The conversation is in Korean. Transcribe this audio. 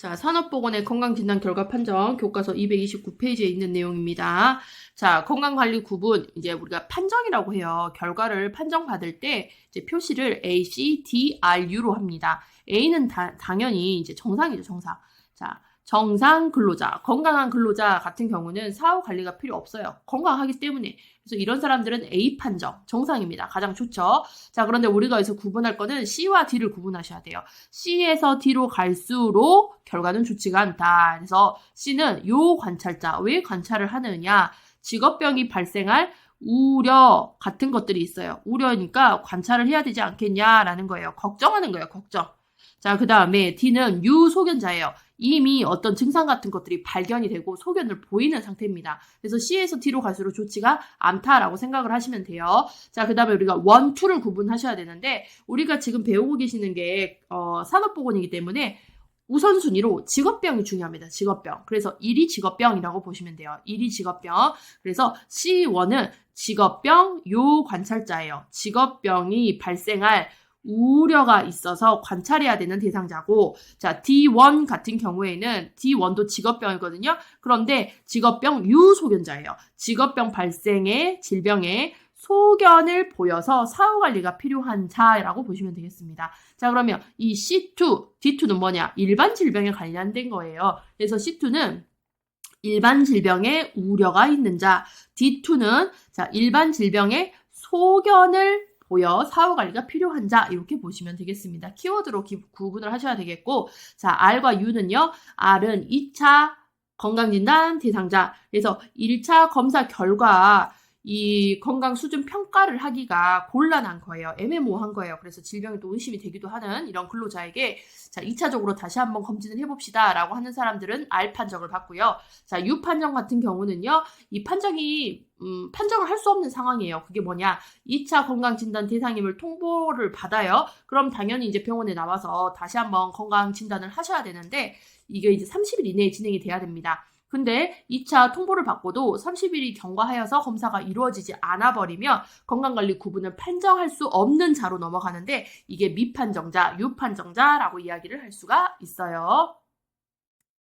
자, 산업보건의 건강진단 결과 판정 교과서 229페이지에 있는 내용입니다. 자, 건강관리 구분 이제 우리가 판정이라고 해요. 결과를 판정받을 때 이제 표시를 A, C, D, R, U로 합니다. A는 다- 당연히 이제 정상이죠, 정상. 자, 정상 근로자, 건강한 근로자 같은 경우는 사후 관리가 필요 없어요. 건강하기 때문에. 그래서 이런 사람들은 A 판정, 정상입니다. 가장 좋죠. 자, 그런데 우리가 여기서 구분할 거는 C와 D를 구분하셔야 돼요. C에서 D로 갈수록 결과는 좋지가 않다. 그래서 C는 요 관찰자, 왜 관찰을 하느냐? 직업병이 발생할 우려 같은 것들이 있어요. 우려니까 관찰을 해야 되지 않겠냐라는 거예요. 걱정하는 거예요, 걱정. 자, 그 다음에 D는 유소견자예요. 이미 어떤 증상 같은 것들이 발견이 되고 소견을 보이는 상태입니다. 그래서 C에서 D로 갈수록 좋지가 않다라고 생각을 하시면 돼요. 자, 그 다음에 우리가 원, 투를 구분하셔야 되는데, 우리가 지금 배우고 계시는 게, 어, 산업보건이기 때문에 우선순위로 직업병이 중요합니다. 직업병. 그래서 1이 직업병이라고 보시면 돼요. 1이 직업병. 그래서 C1은 직업병 요 관찰자예요. 직업병이 발생할 우려가 있어서 관찰해야 되는 대상자고, 자, D1 같은 경우에는 D1도 직업병이거든요. 그런데 직업병 유소견자예요. 직업병 발생의 질병의 소견을 보여서 사후 관리가 필요한 자라고 보시면 되겠습니다. 자, 그러면 이 C2, D2는 뭐냐? 일반 질병에 관련된 거예요. 그래서 C2는 일반 질병에 우려가 있는 자, D2는 자, 일반 질병의 소견을 보여 사후 관리가 필요한 자 이렇게 보시면 되겠습니다. 키워드로 기- 구분을 하셔야 되겠고 자 R과 U는요. R은 2차 건강진단 대상자 그래서 1차 검사 결과 이 건강 수준 평가를 하기가 곤란한 거예요. 애매모호한 거예요. 그래서 질병이 또 의심이 되기도 하는 이런 근로자에게 자 2차적으로 다시 한번 검진을 해봅시다 라고 하는 사람들은 R 판정을 받고요. 자 U 판정 같은 경우는요. 이 판정이 음, 판정을 할 수 없는 상황이에요. 그게 뭐냐? 2차 건강진단 대상임을 통보를 받아요. 그럼 당연히 이제 병원에 나와서 다시 한번 건강진단을 하셔야 되는데, 이게 이제 30일 이내에 진행이 돼야 됩니다. 근데 2차 통보를 받고도 30일이 경과하여서 검사가 이루어지지 않아 버리면 건강관리 구분을 판정할 수 없는 자로 넘어가는데 이게 미판정자, 유판정자라고 이야기를 할 수가 있어요.